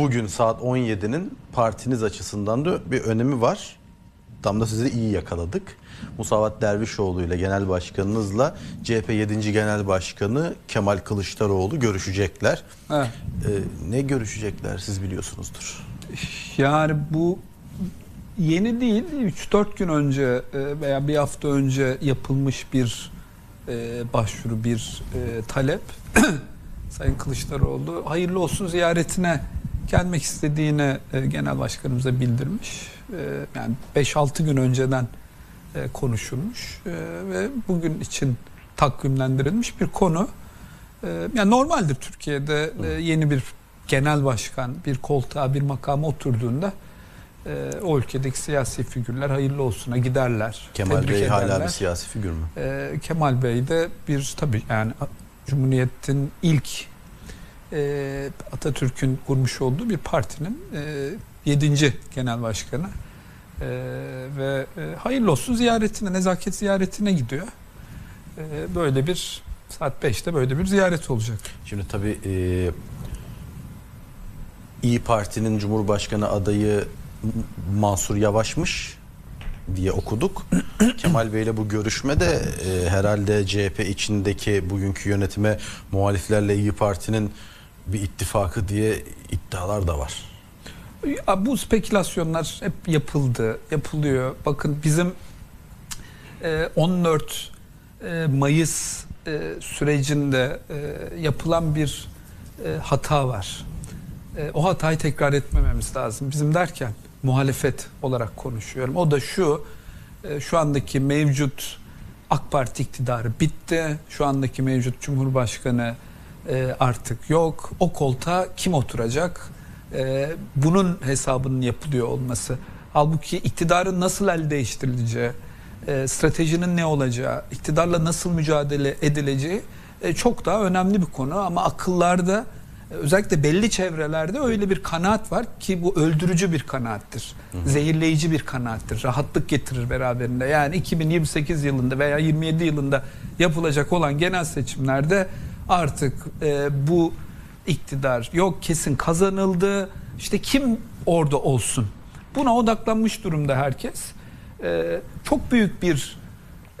bugün saat 17'nin partiniz açısından da bir önemi var. Tam da sizi iyi yakaladık. Musavat Dervişoğlu ile genel başkanınızla CHP 7. Genel Başkanı Kemal Kılıçdaroğlu görüşecekler. Evet. Ee, ne görüşecekler siz biliyorsunuzdur. Yani bu yeni değil 3-4 gün önce e, veya bir hafta önce yapılmış bir e, başvuru bir e, talep Sayın Kılıçdaroğlu hayırlı olsun ziyaretine gelmek istediğini e, genel başkanımıza bildirmiş. E, Yani 5-6 gün önceden e, konuşulmuş e, ve bugün için takvimlendirilmiş bir konu. E, Yani normaldir Türkiye'de e, yeni bir genel başkan bir koltuğa bir makama oturduğunda e, o ülkedeki siyasi figürler hayırlı olsuna giderler. Kemal Bey hala ederler. bir siyasi figür mü? E, Kemal Bey de bir tabii yani Cumhuriyet'in ilk e, Atatürk'ün kurmuş olduğu bir partinin e, yedinci genel başkanı E, ve e, hayırlı olsun ziyaretine, nezaket ziyaretine gidiyor. E, böyle bir saat 5'te böyle bir ziyaret olacak. Şimdi tabii e, İyi Parti'nin Cumhurbaşkanı adayı Mansur Yavaş'mış diye okuduk. Kemal Bey ile bu görüşmede e, herhalde CHP içindeki bugünkü yönetime muhaliflerle İyi Parti'nin bir ittifakı diye iddialar da var. Bu spekülasyonlar hep yapıldı, yapılıyor. Bakın bizim e, 14 e, Mayıs e, sürecinde e, yapılan bir e, hata var. E, o hatayı tekrar etmememiz lazım. Bizim derken muhalefet olarak konuşuyorum. O da şu, e, şu andaki mevcut AK Parti iktidarı bitti. Şu andaki mevcut Cumhurbaşkanı e, artık yok. O koltuğa kim oturacak? E, bunun hesabının yapılıyor olması. Halbuki iktidarın nasıl el değiştirileceği, e, stratejinin ne olacağı, iktidarla nasıl mücadele edileceği e, çok daha önemli bir konu. Ama akıllarda özellikle belli çevrelerde öyle bir kanaat var ki bu öldürücü bir kanaattir. Zehirleyici bir kanaattir. Rahatlık getirir beraberinde. Yani 2028 yılında veya 27 yılında yapılacak olan genel seçimlerde artık e, bu iktidar yok kesin kazanıldı. İşte kim orada olsun? Buna odaklanmış durumda herkes. E, çok büyük bir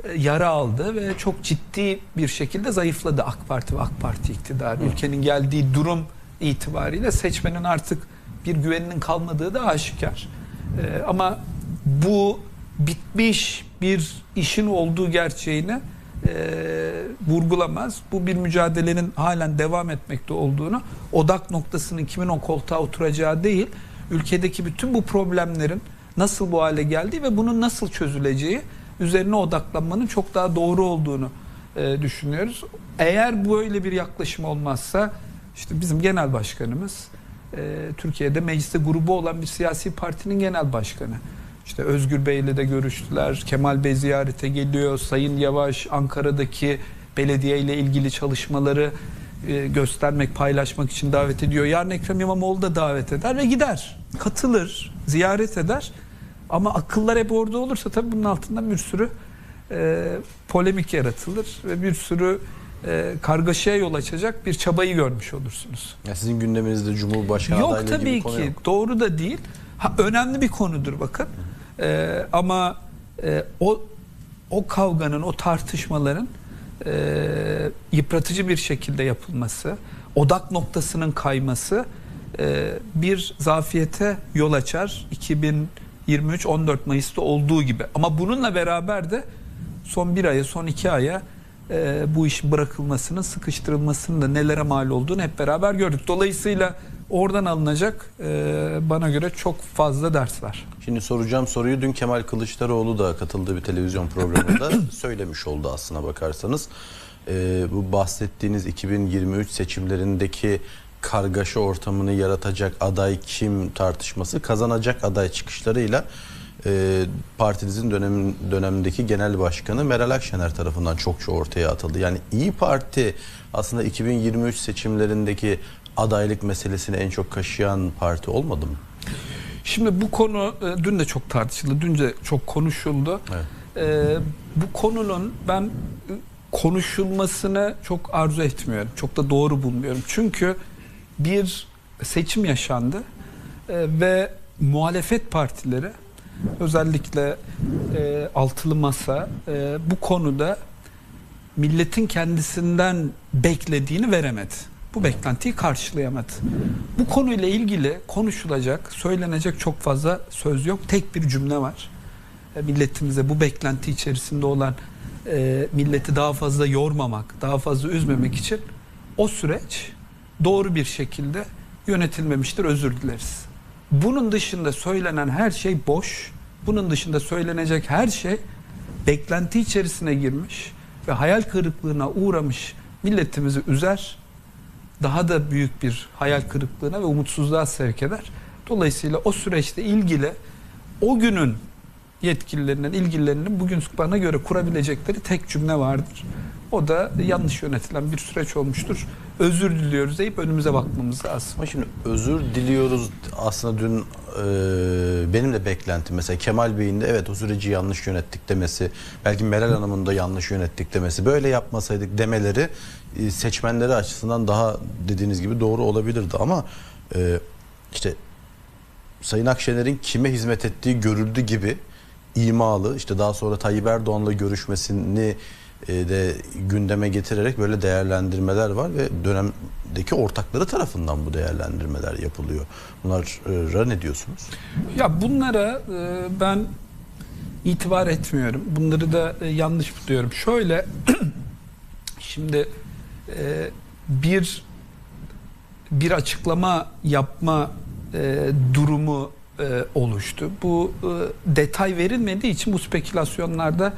e, yara aldı ve çok ciddi bir şekilde zayıfladı AK Parti ve AK Parti iktidarı. Ülkenin geldiği durum itibariyle seçmenin artık bir güveninin kalmadığı da aşikar. E, ama bu bitmiş bir işin olduğu gerçeğini e, vurgulamaz. Bu bir mücadelenin halen devam etmekte olduğunu, odak noktasının kimin o koltuğa oturacağı değil, ülkedeki bütün bu problemlerin nasıl bu hale geldiği ve bunun nasıl çözüleceği üzerine odaklanmanın çok daha doğru olduğunu e, düşünüyoruz. Eğer böyle bir yaklaşım olmazsa işte bizim genel başkanımız e, Türkiye'de mecliste grubu olan bir siyasi partinin genel başkanı. İşte Özgür Bey ile de görüştüler. Kemal Bey ziyarete geliyor. Sayın Yavaş Ankara'daki belediye ile ilgili çalışmaları e, göstermek, paylaşmak için davet ediyor. Yarın Ekrem İmamoğlu da davet eder ve gider. Katılır, ziyaret eder. Ama akıllar hep orada olursa tabii bunun altından bir sürü e, polemik yaratılır ve bir sürü e, kargaşaya yol açacak bir çabayı görmüş olursunuz. Ya sizin gündeminizde Cumhurbaşkanı Yok adaylığı gibi tabii konu ki yok. doğru da değil. Ha, önemli bir konudur bakın. Ee, ama e, o o kavganın, o tartışmaların e, yıpratıcı bir şekilde yapılması, odak noktasının kayması e, bir zafiyete yol açar. 2023 14 Mayıs'ta olduğu gibi. Ama bununla beraber de son bir aya, son iki aya e, bu işin bırakılmasının, sıkıştırılmasının da nelere mal olduğunu hep beraber gördük. Dolayısıyla oradan alınacak e, bana göre çok fazla ders var. Şimdi soracağım soruyu dün Kemal Kılıçdaroğlu da katıldığı bir televizyon programında söylemiş oldu aslına bakarsanız. Ee, bu bahsettiğiniz 2023 seçimlerindeki kargaşa ortamını yaratacak aday kim tartışması kazanacak aday çıkışlarıyla e, partinizin dönem, dönemindeki genel başkanı Meral Akşener tarafından çokça ortaya atıldı. Yani İyi Parti aslında 2023 seçimlerindeki adaylık meselesini en çok kaşıyan parti olmadı mı? Şimdi bu konu e, dün de çok tartışıldı, dün de çok konuşuldu. Evet. E, bu konunun ben e, konuşulmasını çok arzu etmiyorum. Çok da doğru bulmuyorum. Çünkü bir seçim yaşandı E, ve muhalefet partileri özellikle e, altılı masa e, bu konuda milletin kendisinden beklediğini veremedi. Bu beklentiyi karşılayamadı. Bu konuyla ilgili konuşulacak, söylenecek çok fazla söz yok. Tek bir cümle var. E, milletimize bu beklenti içerisinde olan e, milleti daha fazla yormamak, daha fazla üzmemek için o süreç doğru bir şekilde yönetilmemiştir. Özür dileriz. Bunun dışında söylenen her şey boş. Bunun dışında söylenecek her şey beklenti içerisine girmiş ve hayal kırıklığına uğramış milletimizi üzer. Daha da büyük bir hayal kırıklığına ve umutsuzluğa sevk eder. Dolayısıyla o süreçte ilgili o günün yetkililerinin, ilgililerinin bugün bana göre kurabilecekleri tek cümle vardır. O da yanlış yönetilen bir süreç olmuştur. Özür diliyoruz deyip önümüze bakmamız lazım. Ama şimdi özür diliyoruz aslında dün e, benim de beklentim mesela Kemal Bey'in de evet o süreci yanlış yönettik demesi belki Meral Hanım'ın da yanlış yönettik demesi böyle yapmasaydık demeleri seçmenleri açısından daha dediğiniz gibi doğru olabilirdi ama e, işte Sayın Akşener'in kime hizmet ettiği görüldü gibi imalı işte daha sonra Tayyip Erdoğan'la görüşmesini e, de gündeme getirerek böyle değerlendirmeler var ve dönemdeki ortakları tarafından bu değerlendirmeler yapılıyor. Bunlara ne diyorsunuz? Ya bunlara e, ben itibar etmiyorum. Bunları da e, yanlış buluyorum. Şöyle şimdi e, bir bir açıklama yapma e, durumu e, oluştu. Bu e, detay verilmediği için bu spekülasyonlarda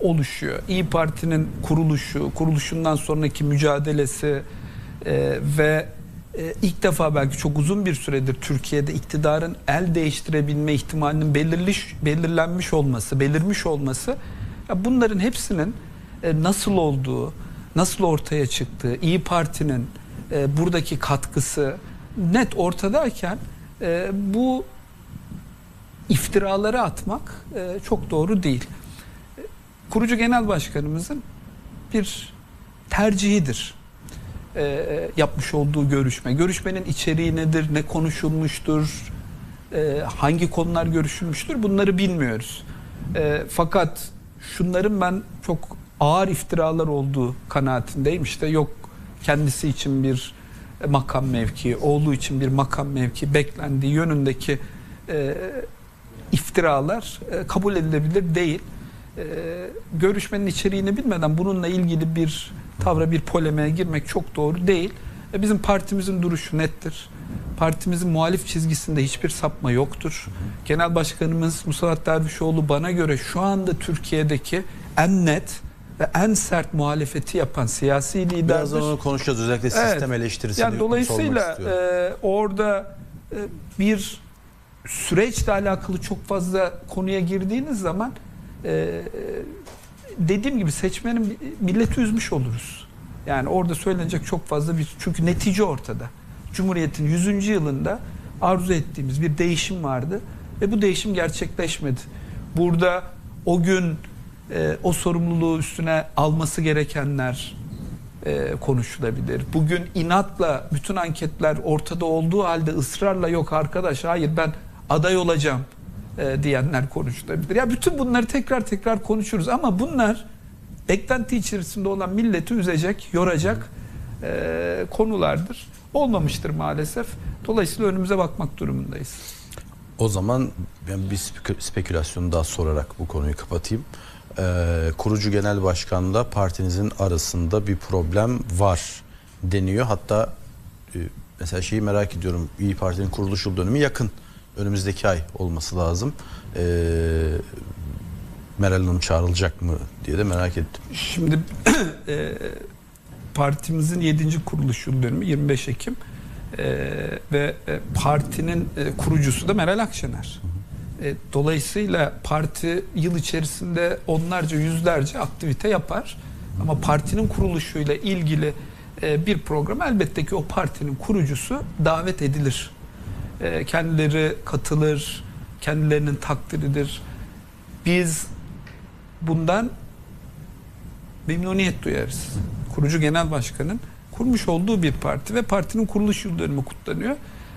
oluşuyor. İyi Parti'nin kuruluşu, kuruluşundan sonraki mücadelesi ve ilk defa belki çok uzun bir süredir Türkiye'de iktidarın el değiştirebilme ihtimalinin belirliş, belirlenmiş olması, belirmiş olması bunların hepsinin nasıl olduğu, nasıl ortaya çıktığı, İyi Parti'nin e, buradaki katkısı net ortadayken e, bu iftiraları atmak e, çok doğru değil. Kurucu Genel Başkanımızın bir tercihidir e, yapmış olduğu görüşme. Görüşmenin içeriği nedir, ne konuşulmuştur, e, hangi konular görüşülmüştür bunları bilmiyoruz. E, fakat şunların ben çok ağır iftiralar olduğu kanaatindeyim. İşte yok kendisi için bir makam mevki, oğlu için bir makam mevki beklendiği yönündeki e, iftiralar e, kabul edilebilir değil. E, görüşmenin içeriğini bilmeden bununla ilgili bir tavra bir polemiğe girmek çok doğru değil. E, bizim partimizin duruşu nettir. Partimizin muhalif çizgisinde hiçbir sapma yoktur. Genel Başkanımız Musavat Dervişoğlu bana göre şu anda Türkiye'deki en net ve en sert muhalefeti yapan siyasi liderdir. Birazdan onu konuşacağız özellikle sistem Evet. eleştirisini Yani dolayısıyla e, orada e, bir süreçle alakalı çok fazla konuya girdiğiniz zaman e, dediğim gibi seçmenin milleti üzmüş oluruz. Yani orada söylenecek çok fazla bir çünkü netice ortada. Cumhuriyet'in 100. yılında arzu ettiğimiz bir değişim vardı ve bu değişim gerçekleşmedi. Burada o gün e, o sorumluluğu üstüne alması gerekenler e, konuşulabilir. Bugün inatla bütün anketler ortada olduğu halde ısrarla yok arkadaş hayır ben aday olacağım e, diyenler konuşulabilir. Ya bütün bunları tekrar tekrar konuşuruz ama bunlar beklenti içerisinde olan milleti üzecek, yoracak e, konulardır. Olmamıştır maalesef. Dolayısıyla önümüze bakmak durumundayız. O zaman ben bir spek- spekülasyonu daha sorarak bu konuyu kapatayım. Ee, kurucu genel başkanla partinizin arasında bir problem var deniyor. Hatta e, mesela şeyi merak ediyorum. İyi Parti'nin kuruluş yıl dönümü yakın. Önümüzdeki ay olması lazım. Ee, Meral Hanım çağrılacak mı diye de merak ettim. Şimdi e, partimizin 7. kuruluş yıl dönümü 25 Ekim E, ve e, partinin e, kurucusu da Meral Akşener. E, dolayısıyla parti yıl içerisinde onlarca yüzlerce aktivite yapar ama partinin kuruluşuyla ilgili e, bir program elbette ki o partinin kurucusu davet edilir. E, kendileri katılır, kendilerinin takdiridir. Biz bundan memnuniyet duyarız. Kurucu genel başkanın kurmuş olduğu bir parti ve partinin kuruluş yıl dönümü kutlanıyor.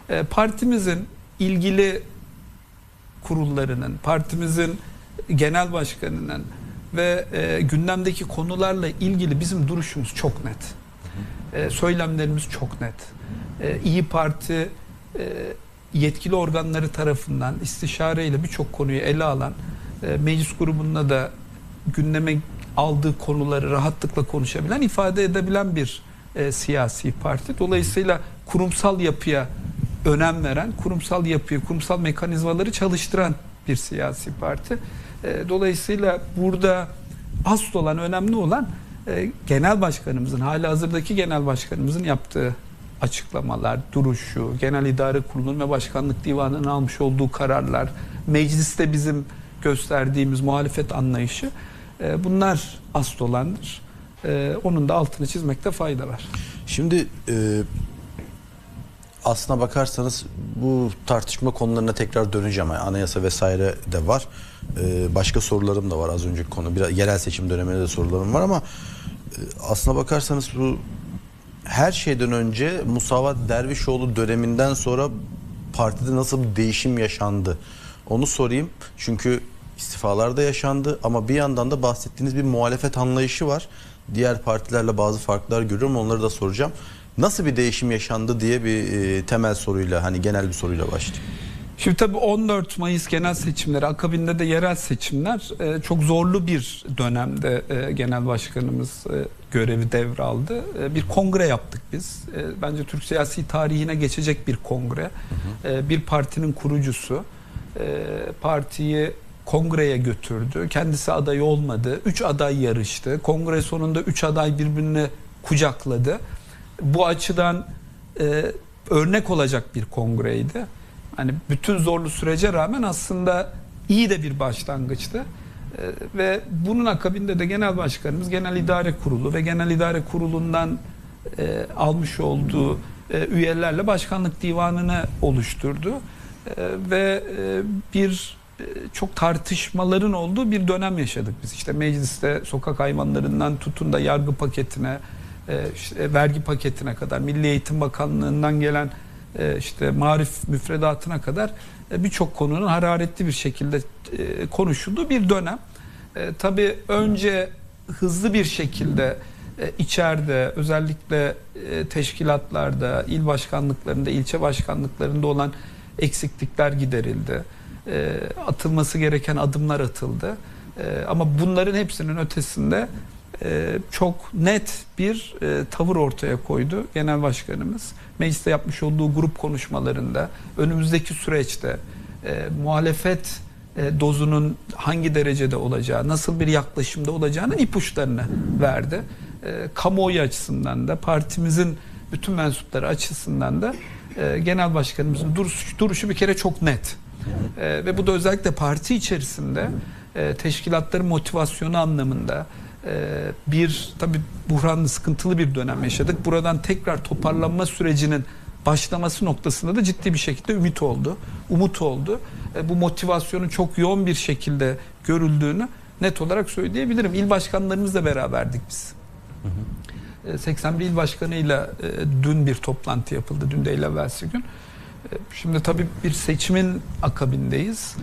E, partimizin ilgili kurullarının, partimizin genel başkanının ve e, gündemdeki konularla ilgili bizim duruşumuz çok net. E, söylemlerimiz çok net. E, İyi Parti e, yetkili organları tarafından istişareyle birçok konuyu ele alan e, meclis grubunda da gündeme aldığı konuları rahatlıkla konuşabilen, ifade edebilen bir e, siyasi parti. Dolayısıyla kurumsal yapıya önem veren, kurumsal yapıyı, kurumsal mekanizmaları çalıştıran bir siyasi parti. E, dolayısıyla burada asıl olan, önemli olan e, genel başkanımızın, hala hazırdaki genel başkanımızın yaptığı açıklamalar, duruşu, genel idare kurulunun ve başkanlık divanının almış olduğu kararlar, mecliste bizim gösterdiğimiz muhalefet anlayışı e, bunlar asıl olandır. Onun da altını çizmekte fayda var. Şimdi aslına bakarsanız bu tartışma konularına tekrar döneceğim. Yani anayasa vesaire de var. E, başka sorularım da var az önceki konu. Biraz yerel seçim döneminde de sorularım var ama e, aslına bakarsanız bu her şeyden önce Musavat Dervişoğlu döneminden sonra partide nasıl bir değişim yaşandı? Onu sorayım. Çünkü istifalar da yaşandı ama bir yandan da bahsettiğiniz bir muhalefet anlayışı var. Diğer partilerle bazı farklar görüyorum. Onları da soracağım. Nasıl bir değişim yaşandı diye bir e, temel soruyla hani genel bir soruyla başlayayım. Şimdi tabii 14 Mayıs genel seçimleri akabinde de yerel seçimler e, çok zorlu bir dönemde e, genel başkanımız e, görevi devraldı. E, bir kongre yaptık biz. E, bence Türk siyasi tarihine geçecek bir kongre. E, bir partinin kurucusu e, partiyi kongreye götürdü. Kendisi aday olmadı. Üç aday yarıştı. Kongre sonunda üç aday birbirini kucakladı. Bu açıdan e, örnek olacak bir kongreydi. Hani bütün zorlu sürece rağmen aslında iyi de bir başlangıçtı. E, ve bunun akabinde de genel başkanımız genel idare kurulu ve genel idare kurulundan e, almış olduğu e, üyelerle başkanlık divanını oluşturdu. E, ve e, bir e, çok tartışmaların olduğu bir dönem yaşadık biz. İşte mecliste sokak hayvanlarından tutun da yargı paketine, işte vergi paketine kadar, Milli Eğitim Bakanlığı'ndan gelen e, işte marif müfredatına kadar e, birçok konunun hararetli bir şekilde e, konuşulduğu bir dönem. E, tabii önce hızlı bir şekilde e, içeride özellikle e, teşkilatlarda, il başkanlıklarında, ilçe başkanlıklarında olan eksiklikler giderildi. E, atılması gereken adımlar atıldı. E, ama bunların hepsinin ötesinde e, çok net bir e, tavır ortaya koydu genel başkanımız. Mecliste yapmış olduğu grup konuşmalarında önümüzdeki süreçte e, muhalefet e, dozunun hangi derecede olacağı, nasıl bir yaklaşımda olacağının ipuçlarını verdi. E, kamuoyu açısından da partimizin bütün mensupları açısından da e, genel başkanımızın duruş, duruşu bir kere çok net. E, ve bu da özellikle parti içerisinde e, teşkilatların motivasyonu anlamında e, bir tabi buhranlı sıkıntılı bir dönem yaşadık. Buradan tekrar toparlanma sürecinin başlaması noktasında da ciddi bir şekilde ümit oldu. Umut oldu. E, bu motivasyonun çok yoğun bir şekilde görüldüğünü net olarak söyleyebilirim. İl başkanlarımızla beraberdik biz. E, 81 il başkanıyla e, dün bir toplantı yapıldı. Dün değil evvelsi gün. Şimdi tabii bir seçimin akabindeyiz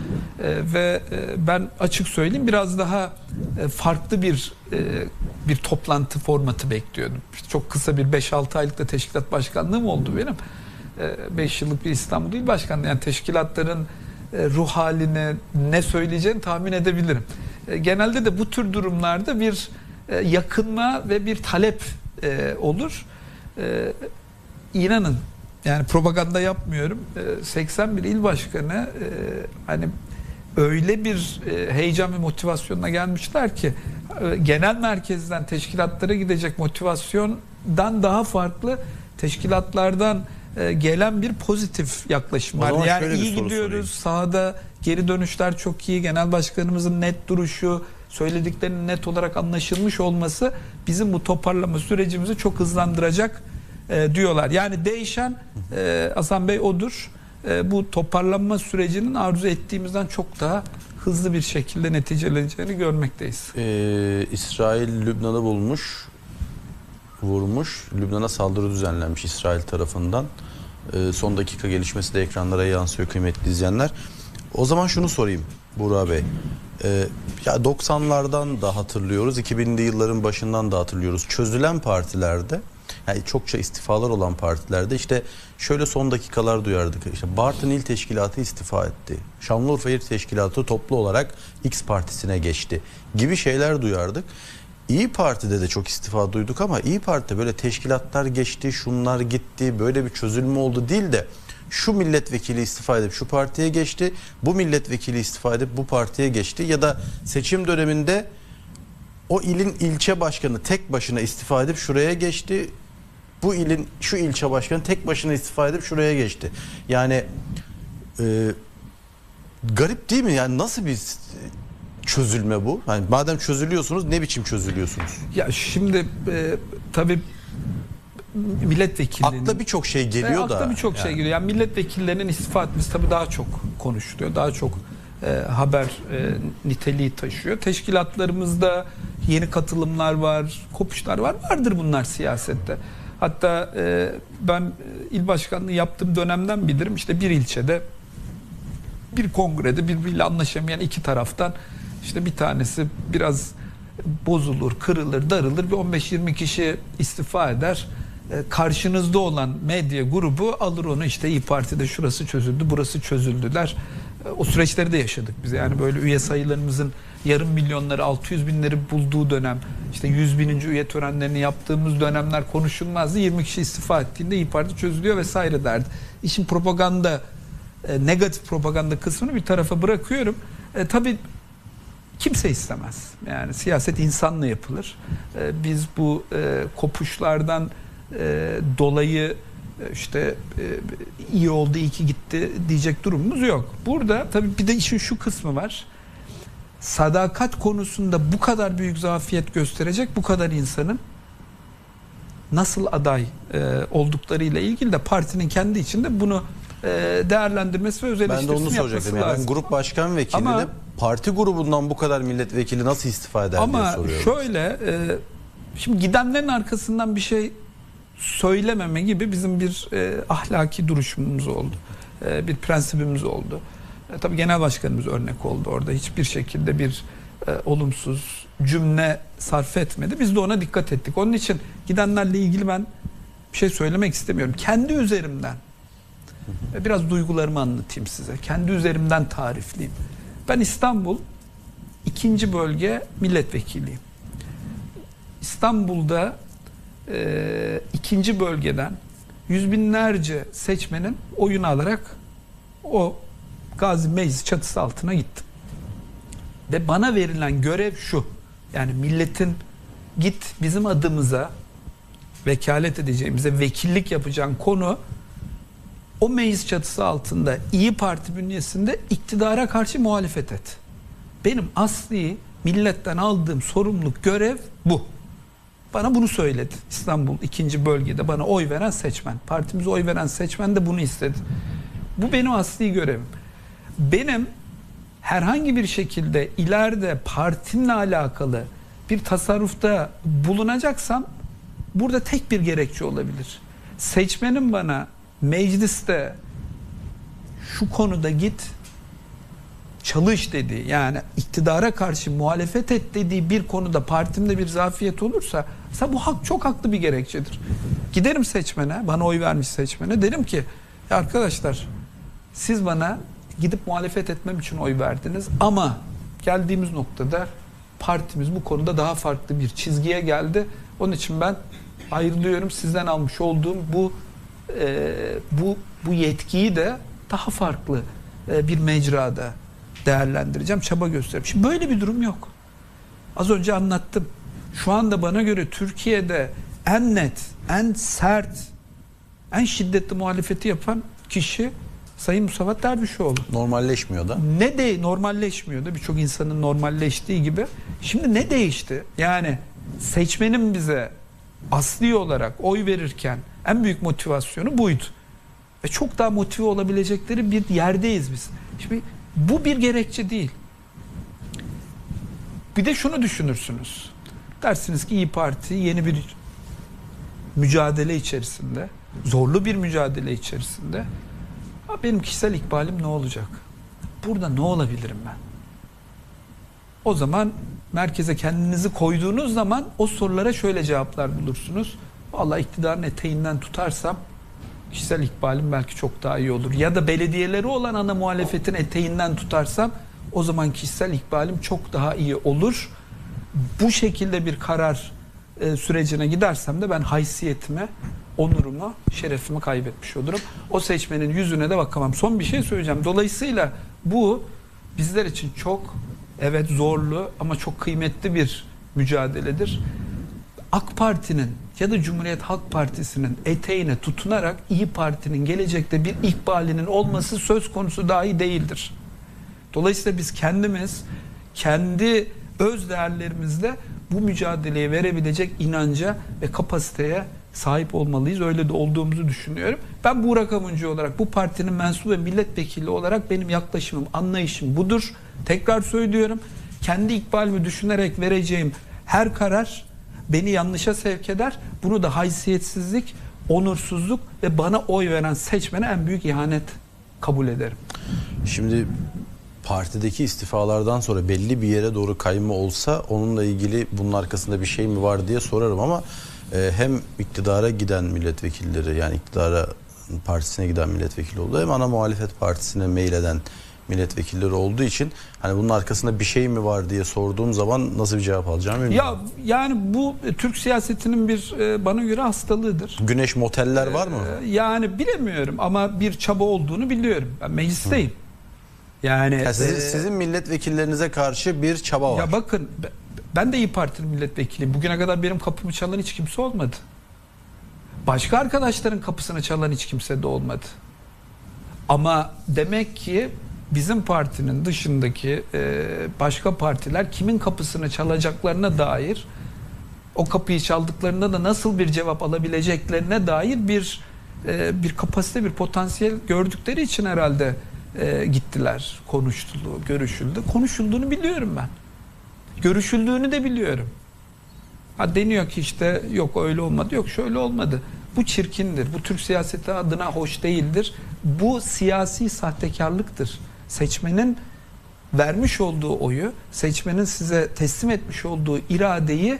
E, ve e, ben açık söyleyeyim biraz daha e, farklı bir bir toplantı formatı bekliyordum. İşte çok kısa bir 5-6 aylık da teşkilat başkanlığım oldu benim. 5 yıllık bir İstanbul İl Başkanlığı yani teşkilatların ruh halini ne söyleyeceğini tahmin edebilirim. Genelde de bu tür durumlarda bir yakınma ve bir talep olur. E, İnanın yani propaganda yapmıyorum. E, 81 il başkanı e, hani öyle bir e, heyecan ve motivasyonla gelmişler ki e, genel merkezden teşkilatlara gidecek motivasyondan daha farklı teşkilatlardan gelen bir pozitif yaklaşım var. Yani iyi gidiyoruz. Sahada geri dönüşler çok iyi. Genel başkanımızın net duruşu, söylediklerinin net olarak anlaşılmış olması bizim bu toparlama sürecimizi çok hızlandıracak e, diyorlar. Yani değişen e, Hasan Bey odur. E, bu toparlanma sürecinin arzu ettiğimizden çok daha hızlı bir şekilde neticeleneceğini görmekteyiz. Ee, İsrail Lübnan'ı bulmuş, vurmuş. Lübnan'a saldırı düzenlenmiş İsrail tarafından. Ee, son dakika gelişmesi de ekranlara yansıyor kıymetli izleyenler. O zaman şunu sorayım Buğra Bey. Ee, ya 90'lardan da hatırlıyoruz, 2000'li yılların başından da hatırlıyoruz. Çözülen partilerde yani çokça istifalar olan partilerde işte şöyle son dakikalar duyardık. İşte Bartın İl Teşkilatı istifa etti. Şanlıurfa İl Teşkilatı toplu olarak X partisine geçti gibi şeyler duyardık. İyi Parti'de de çok istifa duyduk ama İyi Parti'de böyle teşkilatlar geçti, şunlar gitti, böyle bir çözülme oldu değil de şu milletvekili istifa edip şu partiye geçti, bu milletvekili istifa edip bu partiye geçti ya da seçim döneminde o ilin ilçe başkanı tek başına istifa edip şuraya geçti. Bu ilin şu ilçe başkanı tek başına istifa edip şuraya geçti. Yani e, garip değil mi? Yani nasıl bir çözülme bu? Yani madem çözülüyorsunuz ne biçim çözülüyorsunuz? Ya şimdi e, tabii milletvekillerinin Akla birçok şey E, geliyor akla da. birçok şey yani. geliyor. Yani milletvekillerinin istifa etmesi tabii daha çok konuşuluyor. Daha çok e, haber e, niteliği taşıyor. Teşkilatlarımızda yeni katılımlar var, kopuşlar var. Vardır bunlar siyasette. Hatta e, ben e, il başkanlığı yaptığım dönemden bilirim. İşte bir ilçede bir kongrede birbiriyle anlaşamayan iki taraftan işte bir tanesi biraz bozulur, kırılır, darılır. Bir 15-20 kişi istifa eder. E, Karşınızda olan medya grubu alır onu işte İyi Parti'de şurası çözüldü, burası çözüldü der. E, O süreçleri de yaşadık biz. Yani böyle üye sayılarımızın yarım milyonları, 600 binleri bulduğu dönem, işte 100 bininci üye törenlerini yaptığımız dönemler konuşulmazdı. 20 kişi istifa ettiğinde İyi Parti çözülüyor vesaire derdi. İşin propaganda e, negatif propaganda kısmını bir tarafa bırakıyorum. E, tabii kimse istemez. Yani siyaset insanla yapılır. E, biz bu e, kopuşlardan e, dolayı işte e, iyi oldu iyi ki gitti diyecek durumumuz yok. Burada tabii bir de işin şu kısmı var. Sadakat konusunda bu kadar büyük zafiyet gösterecek bu kadar insanın nasıl aday e, olduklarıyla ilgili de partinin kendi içinde bunu e, değerlendirmesi ve öz Ben de onu soracaktım. Yani ben grup başkan vekiline Ama- parti grubundan bu kadar milletvekili nasıl istifa eder diye Ama soruyorum. şöyle e, şimdi gidenlerin arkasından bir şey söylememe gibi bizim bir e, ahlaki duruşumuz oldu. E, bir prensibimiz oldu. E, tabii genel başkanımız örnek oldu orada. Hiçbir şekilde bir e, olumsuz cümle sarf etmedi. Biz de ona dikkat ettik. Onun için gidenlerle ilgili ben bir şey söylemek istemiyorum. Kendi üzerimden e, biraz duygularımı anlatayım size. Kendi üzerimden tarifleyeyim. Ben İstanbul ikinci bölge milletvekiliyim. İstanbul'da e, ikinci bölgeden yüz binlerce seçmenin oyunu alarak o Gazi Meclis çatısı altına gittim. Ve bana verilen görev şu. Yani milletin git bizim adımıza vekalet edeceğimize vekillik yapacağın konu o meclis çatısı altında İyi Parti bünyesinde iktidara karşı muhalefet et. Benim asli milletten aldığım sorumluluk görev bu. Bana bunu söyledi. İstanbul ikinci bölgede bana oy veren seçmen. Partimize oy veren seçmen de bunu istedi. Bu benim asli görevim. Benim herhangi bir şekilde ileride partimle alakalı bir tasarrufta bulunacaksam burada tek bir gerekçe olabilir. Seçmenin bana mecliste şu konuda git çalış dediği yani iktidara karşı muhalefet et dediği bir konuda partimde bir zafiyet olursa bu hak çok haklı bir gerekçedir. Giderim seçmene, bana oy vermiş seçmene derim ki "Ya arkadaşlar siz bana gidip muhalefet etmem için oy verdiniz ama geldiğimiz noktada partimiz bu konuda daha farklı bir çizgiye geldi. Onun için ben ayrılıyorum. Sizden almış olduğum bu e, bu bu yetkiyi de daha farklı e, bir mecrada değerlendireceğim, çaba göstereceğim. Şimdi böyle bir durum yok. Az önce anlattım. Şu anda bana göre Türkiye'de en net, en sert, en şiddetli muhalefeti yapan kişi Sayın Mustafa Dervişoğlu. Normalleşmiyor da. Ne de normalleşmiyordu birçok insanın normalleştiği gibi. Şimdi ne değişti? Yani seçmenin bize asli olarak oy verirken en büyük motivasyonu buydu. Ve çok daha motive olabilecekleri bir yerdeyiz biz. Şimdi bu bir gerekçe değil. Bir de şunu düşünürsünüz. Dersiniz ki İyi Parti yeni bir mücadele içerisinde zorlu bir mücadele içerisinde "Ha, benim kişisel ikbalim ne olacak? Burada ne olabilirim ben? O zaman merkeze kendinizi koyduğunuz zaman o sorulara şöyle cevaplar bulursunuz. Vallahi iktidarın eteğinden tutarsam kişisel ikbalim belki çok daha iyi olur. Ya da belediyeleri olan ana muhalefetin eteğinden tutarsam o zaman kişisel ikbalim çok daha iyi olur. Bu şekilde bir karar e, sürecine gidersem de ben haysiyetimi, onurumu, şerefimi kaybetmiş olurum. O seçmenin yüzüne de bakamam. Son bir şey söyleyeceğim. Dolayısıyla bu bizler için çok evet zorlu ama çok kıymetli bir mücadeledir. AK Parti'nin ya da Cumhuriyet Halk Partisi'nin eteğine tutunarak İyi Parti'nin gelecekte bir ikbalinin olması söz konusu dahi değildir. Dolayısıyla biz kendimiz kendi öz değerlerimizle bu mücadeleyi verebilecek inanca ve kapasiteye sahip olmalıyız. Öyle de olduğumuzu düşünüyorum. Ben Burak Avuncu olarak bu partinin mensubu ve milletvekili olarak benim yaklaşımım, anlayışım budur. Tekrar söylüyorum. Kendi ikbalimi düşünerek vereceğim her karar beni yanlışa sevk eder. Bunu da haysiyetsizlik, onursuzluk ve bana oy veren seçmene en büyük ihanet kabul ederim. Şimdi partideki istifalardan sonra belli bir yere doğru kayma olsa onunla ilgili bunun arkasında bir şey mi var diye sorarım ama e, hem iktidara giden milletvekilleri yani iktidara partisine giden milletvekili oldu hem ana muhalefet partisine meyleden milletvekilleri olduğu için hani bunun arkasında bir şey mi var diye sorduğum zaman nasıl bir cevap alacağımı bilmiyorum. Ya yani bu e, Türk siyasetinin bir e, bana göre hastalığıdır. Güneş moteller var mı? E, Yani bilemiyorum ama bir çaba olduğunu biliyorum. Ben meclisteyim. Yani Ya sizin, e, sizin milletvekillerinize karşı bir çaba var. ya bakın be- ben de İyi Parti'nin milletvekiliyim. Bugüne kadar benim kapımı çalan hiç kimse olmadı. Başka arkadaşların kapısını çalan hiç kimse de olmadı. Ama demek ki bizim partinin dışındaki e, başka partiler kimin kapısını çalacaklarına dair o kapıyı çaldıklarında da nasıl bir cevap alabileceklerine dair bir e, bir kapasite, bir potansiyel gördükleri için herhalde e, gittiler, konuştulu, görüşüldü. Konuşulduğunu biliyorum ben. Görüşüldüğünü de biliyorum. Ha deniyor ki işte yok öyle olmadı, yok şöyle olmadı. Bu çirkindir. Bu Türk siyaseti adına hoş değildir. Bu siyasi sahtekarlıktır. Seçmenin vermiş olduğu oyu, seçmenin size teslim etmiş olduğu iradeyi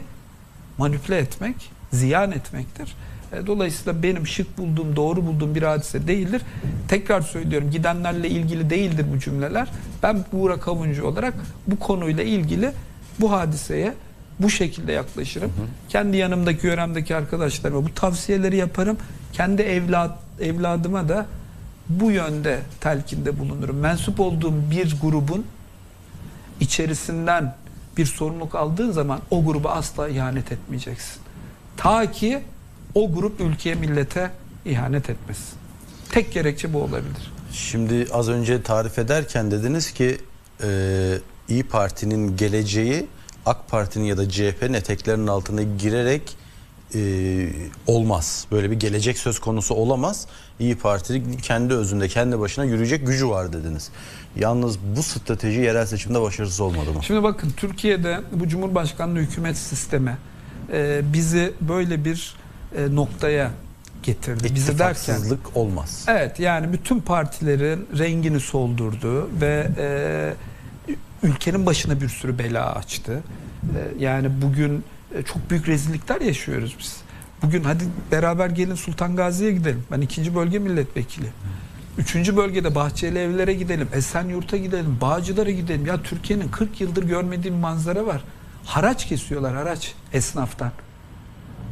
manipüle etmek, ziyan etmektir. E, Dolayısıyla benim şık bulduğum, doğru bulduğum bir hadise değildir. Tekrar söylüyorum gidenlerle ilgili değildir bu cümleler. Ben Buğra Kavuncu olarak bu konuyla ilgili bu hadiseye bu şekilde yaklaşırım. Kendi yanımdaki, yöremdeki arkadaşlarıma bu tavsiyeleri yaparım. Kendi evlat, evladıma da bu yönde telkinde bulunurum. Mensup olduğum bir grubun içerisinden bir sorumluluk aldığın zaman o gruba asla ihanet etmeyeceksin. Ta ki o grup ülkeye millete ihanet etmesin. Tek gerekçe bu olabilir. Şimdi az önce tarif ederken dediniz ki e, İyi Parti'nin geleceği AK Parti'nin ya da CHP'nin eteklerinin altına girerek e, olmaz. Böyle bir gelecek söz konusu olamaz. İyi Parti'nin kendi özünde, kendi başına yürüyecek gücü var dediniz. Yalnız bu strateji yerel seçimde başarısız olmadı mı? Şimdi bakın Türkiye'de bu Cumhurbaşkanlığı hükümet sistemi e, bizi böyle bir e, noktaya getirdi. Bizi derken olmaz. Evet yani bütün partilerin rengini soldurdu ve e, ülkenin başına bir sürü bela açtı. E, yani bugün e, çok büyük rezillikler yaşıyoruz biz. Bugün hadi beraber gelin Sultan Gazi'ye gidelim. Ben ikinci bölge milletvekili. Üçüncü bölgede Bahçeli Evler'e gidelim, Esenyurt'a gidelim, Bağcılar'a gidelim. Ya Türkiye'nin 40 yıldır görmediği bir manzara var. Haraç kesiyorlar haraç esnaftan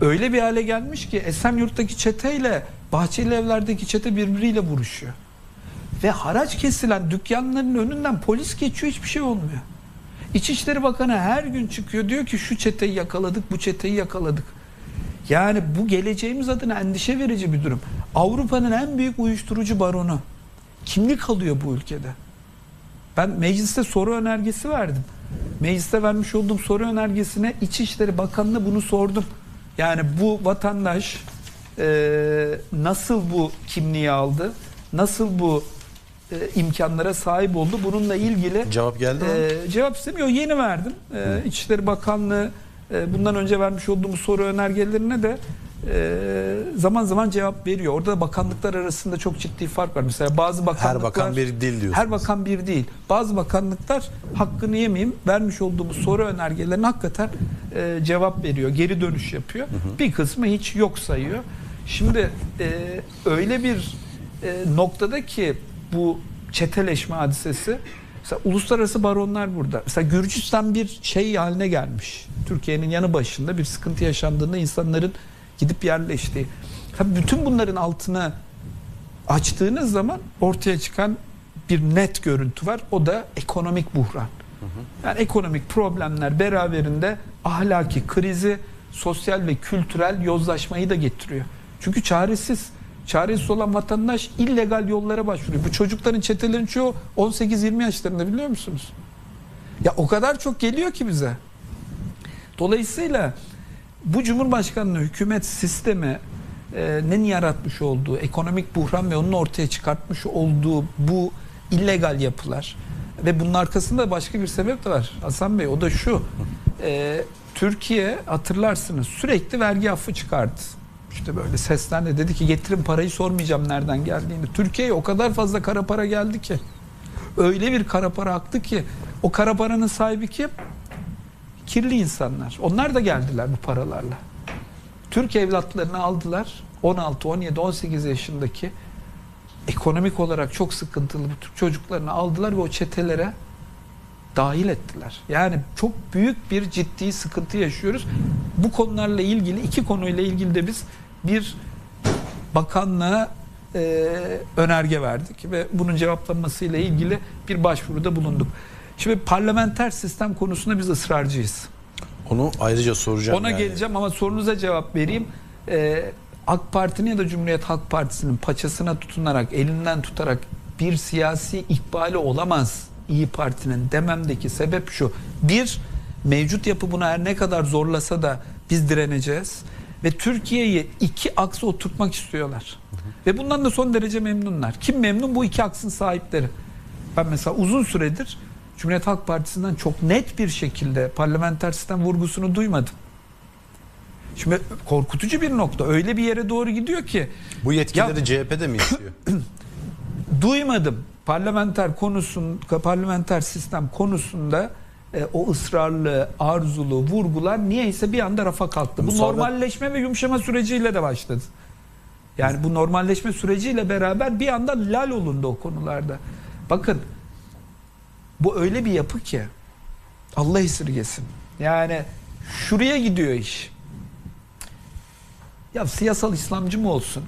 öyle bir hale gelmiş ki Esenyurt'taki çeteyle Bahçeli Evler'deki çete birbiriyle vuruşuyor. Ve haraç kesilen dükkanların önünden polis geçiyor hiçbir şey olmuyor. İçişleri Bakanı her gün çıkıyor diyor ki şu çeteyi yakaladık bu çeteyi yakaladık. Yani bu geleceğimiz adına endişe verici bir durum. Avrupa'nın en büyük uyuşturucu baronu. Kimlik alıyor bu ülkede. Ben mecliste soru önergesi verdim. Mecliste vermiş olduğum soru önergesine İçişleri Bakanı'na bunu sordum. Yani bu vatandaş e, nasıl bu kimliği aldı? Nasıl bu e, imkanlara sahip oldu? Bununla ilgili Cevap geldi mi? e, cevap istemiyor. Yeni verdim. E, İçişleri Bakanlığı e, bundan önce vermiş olduğumuz soru önergelerine de e, zaman zaman cevap veriyor. Orada da bakanlıklar arasında çok ciddi fark var. Mesela bazı bakanlıklar Her bakan bir dil diyorsunuz. her bakan bir değil. Bazı bakanlıklar hakkını yemeyeyim vermiş olduğumuz soru önergelerine hakikaten e, cevap veriyor, geri dönüş yapıyor. Bir kısmı hiç yok sayıyor. Şimdi e, öyle bir e, noktada ki bu çeteleşme hadisesi mesela uluslararası baronlar burada. Mesela Gürcistan bir şey haline gelmiş. Türkiye'nin yanı başında bir sıkıntı yaşandığında insanların gidip yerleştiği. Tabii bütün bunların altına açtığınız zaman ortaya çıkan bir net görüntü var. O da ekonomik buhran. Yani ekonomik problemler beraberinde ahlaki krizi, sosyal ve kültürel yozlaşmayı da getiriyor. Çünkü çaresiz. Çaresiz olan vatandaş illegal yollara başvuruyor. Bu çocukların çetelerin çoğu 18-20 yaşlarında biliyor musunuz? Ya o kadar çok geliyor ki bize. Dolayısıyla bu Cumhurbaşkanlığı hükümet sistemi e, nin yaratmış olduğu ekonomik buhran ve onun ortaya çıkartmış olduğu bu illegal yapılar ve bunun arkasında başka bir sebep de var Hasan Bey o da şu e, Türkiye hatırlarsınız sürekli vergi affı çıkardı işte böyle seslerle dedi ki getirin parayı sormayacağım nereden geldiğini Türkiye'ye o kadar fazla kara para geldi ki öyle bir kara para aktı ki o kara paranın sahibi kim? kirli insanlar. Onlar da geldiler bu paralarla. Türk evlatlarını aldılar. 16, 17, 18 yaşındaki ekonomik olarak çok sıkıntılı bu Türk çocuklarını aldılar ve o çetelere dahil ettiler. Yani çok büyük bir ciddi sıkıntı yaşıyoruz. Bu konularla ilgili iki konuyla ilgili de biz bir bakanlığa e, önerge verdik ve bunun cevaplanmasıyla ilgili bir başvuruda bulunduk. Şimdi parlamenter sistem konusunda biz ısrarcıyız. Onu ayrıca soracağım. Ona yani. geleceğim ama sorunuza cevap vereyim. Ee, AK Parti'nin ya da Cumhuriyet Halk Partisi'nin paçasına tutunarak, elinden tutarak bir siyasi ihbali olamaz İyi Parti'nin dememdeki sebep şu. Bir, mevcut yapı bunu her ne kadar zorlasa da biz direneceğiz. Ve Türkiye'yi iki aksa oturtmak istiyorlar. Ve bundan da son derece memnunlar. Kim memnun? Bu iki aksın sahipleri. Ben mesela uzun süredir Cumhuriyet Halk Partisi'nden çok net bir şekilde parlamenter sistem vurgusunu duymadım. Şimdi korkutucu bir nokta. Öyle bir yere doğru gidiyor ki Bu yetkileri Ya- CHP'de mi istiyor? duymadım. Parlamenter konusun parlamenter sistem konusunda e, o ısrarlı, arzulu vurgular niyeyse bir anda rafa kalktı. Bu normalleşme ve yumuşama süreciyle de başladı. Yani bu normalleşme süreciyle beraber bir anda lal olundu o konularda. Bakın bu öyle bir yapı ki Allah esirgesin. Yani şuraya gidiyor iş. Ya siyasal İslamcı mı olsun?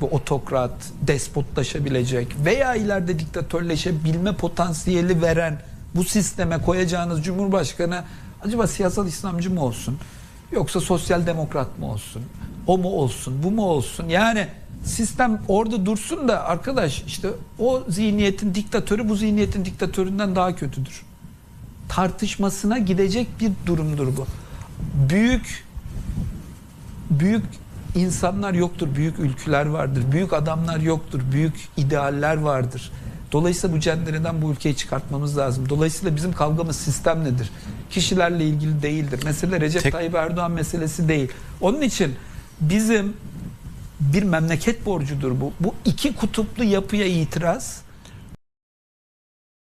Bu otokrat, despotlaşabilecek veya ileride diktatörleşebilme potansiyeli veren bu sisteme koyacağınız cumhurbaşkanı acaba siyasal İslamcı mı olsun? Yoksa sosyal demokrat mı olsun? O mu olsun? Bu mu olsun? Yani sistem orada dursun da arkadaş işte o zihniyetin diktatörü bu zihniyetin diktatöründen daha kötüdür. Tartışmasına gidecek bir durumdur bu. Büyük büyük insanlar yoktur, büyük ülküler vardır, büyük adamlar yoktur, büyük idealler vardır. Dolayısıyla bu cendereden bu ülkeyi çıkartmamız lazım. Dolayısıyla bizim kavgamız sistem nedir? Kişilerle ilgili değildir. Mesele Recep Tek- Tayyip Erdoğan meselesi değil. Onun için bizim bir memleket borcudur bu. Bu iki kutuplu yapıya itiraz